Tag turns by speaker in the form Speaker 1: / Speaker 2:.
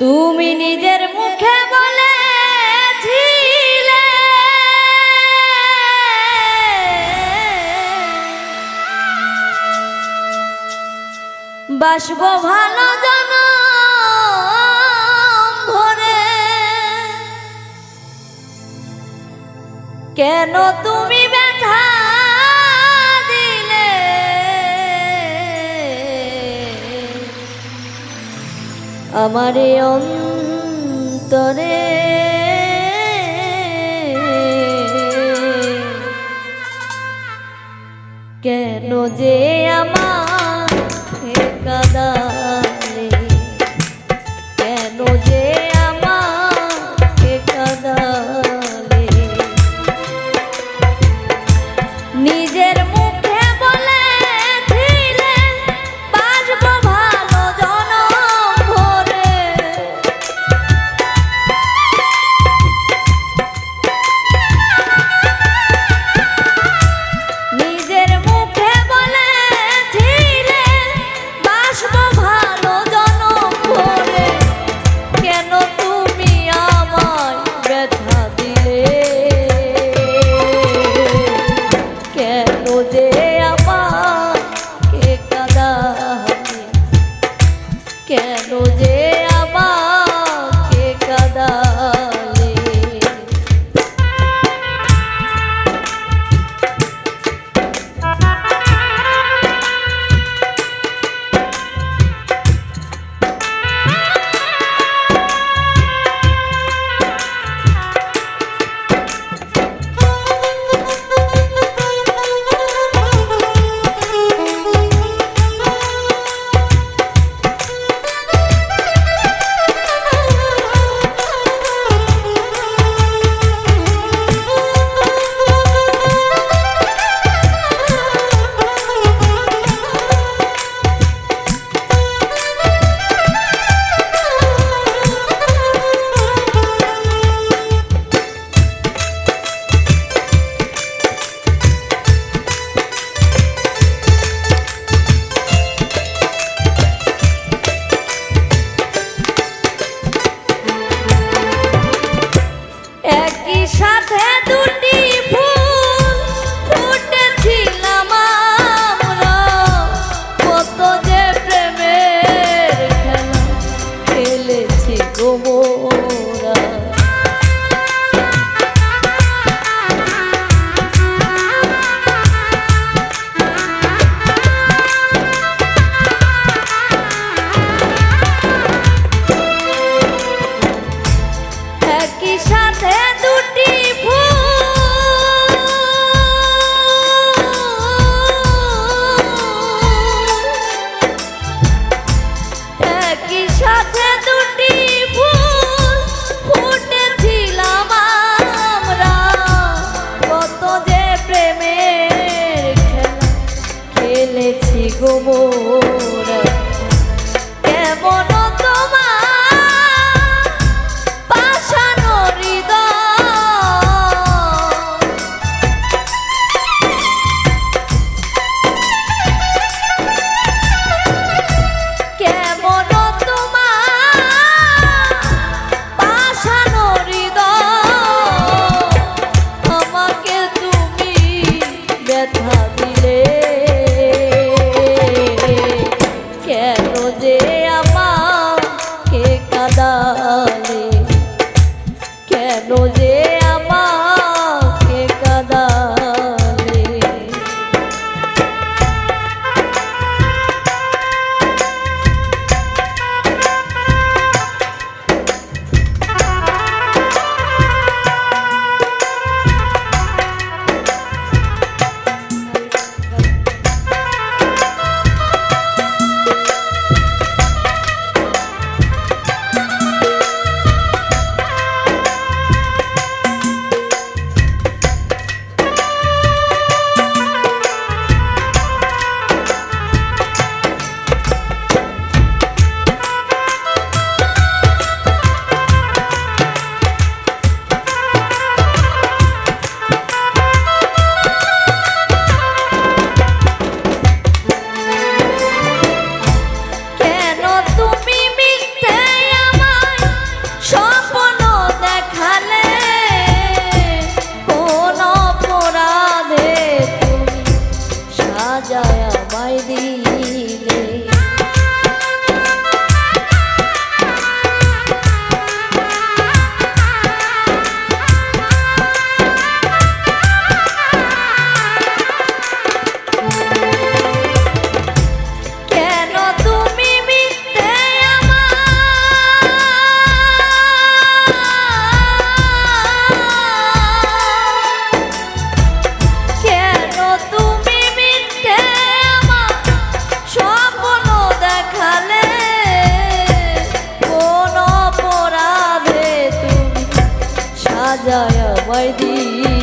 Speaker 1: তুমি নিজের মুখে বলে বাসব ভালো জন ভরে কেন তুমি আমার অন্তরে। কেন যে আমার কাদা दी